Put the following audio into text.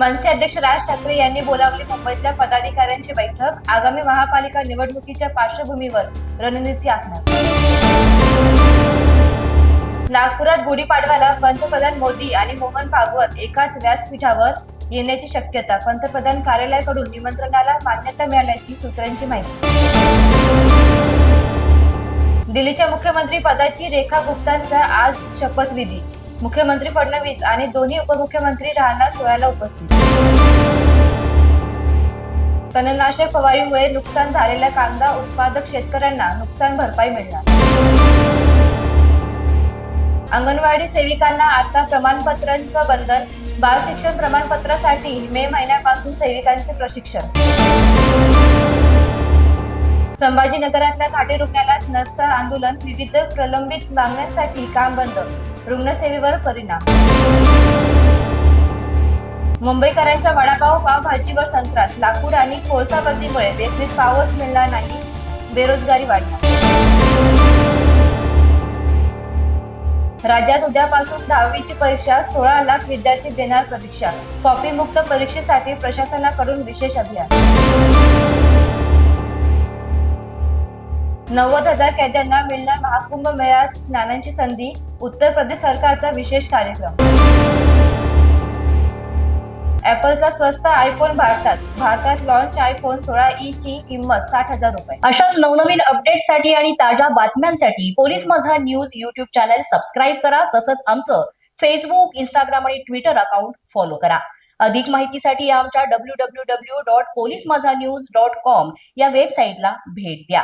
मनसे अध्यक्ष राज ठाकरे यांनी बोलावली मुंबईतल्या पदाधिकाऱ्यांची बैठक. आगामी महापालिका निवडणुकीच्या पार्श्वभूमीवर रणनीती आखणार. नागपुरात गुढीपाडव्याला पंतप्रधान मोदी आणि मोहन भागवत एकाच व्यासपीठावर येण्याची शक्यता. पंतप्रधान कार्यालयाकडून निमंत्रणाला मान्यता मिळाल्याची सूत्रांची माहिती. दिल्लीच्या मुख्यमंत्री पदाची रेखा गुप्तांचा आज शपथविधी. मुख्यमंत्री फडणवीस आणि दोन्ही उपमुख्यमंत्री राहणार सोहळ्याला उपस्थित. तणनाशक फवारीमुळे नुकसान झालेल्या कांदा उत्पादक शेतकऱ्यांना नुकसान भरपाई मिळणार. अंगणवाडी सेविकांना आता प्रमाणपत्रांचं बंधन. बाल शिक्षण प्रमाणपत्रासाठी मे महिन्यापासून सेविकांचे प्रशिक्षण. संभाजीनगरातल्या घाटी रुग्णालयात नसचं आंदोलन विविध प्रलंबित मागण्यांसाठी काम बंद रुग्णसेवेवर परिणाम. मुंबईकरांच्या वडापाव पावभाजीवर संत्रास लाकूड आणि कोळसा बंदीमुळे देखील पावच मिळणार नाही बेरोजगारी वाढणार. राज्यात उद्यापासून दहावीची परीक्षा सोळा लाख विद्यार्थी देणार परीक्षा कॉपी मुक्त परीक्षेसाठी प्रशासनाकडून विशेष अभियान. नव्वद हजार कैद्यांना मिळणार महाकुंभ मेळ्यात स्नानांची संधी उत्तर प्रदेश सरकारचा विशेष कार्यक्रम. ऍपलचा स्वस्त आयफोन भारतात. भारतात लॉन्च आयफोन सोळा ई ची किंमत साठ हजार रुपये. अशाच नवनवीन अपडेटसाठी आणि ताज्या बातम्यांसाठी पोलीस माझा न्यूज युट्यूब चॅनल सबस्क्राईब करा. तसंच आमचं फेसबुक इंस्टाग्राम आणि ट्विटर अकाउंट फॉलो करा. अधिक माहितीसाठी आमच्या W W W dot police माझा न्यूज डॉट कॉम या वेबसाईटला भेट द्या.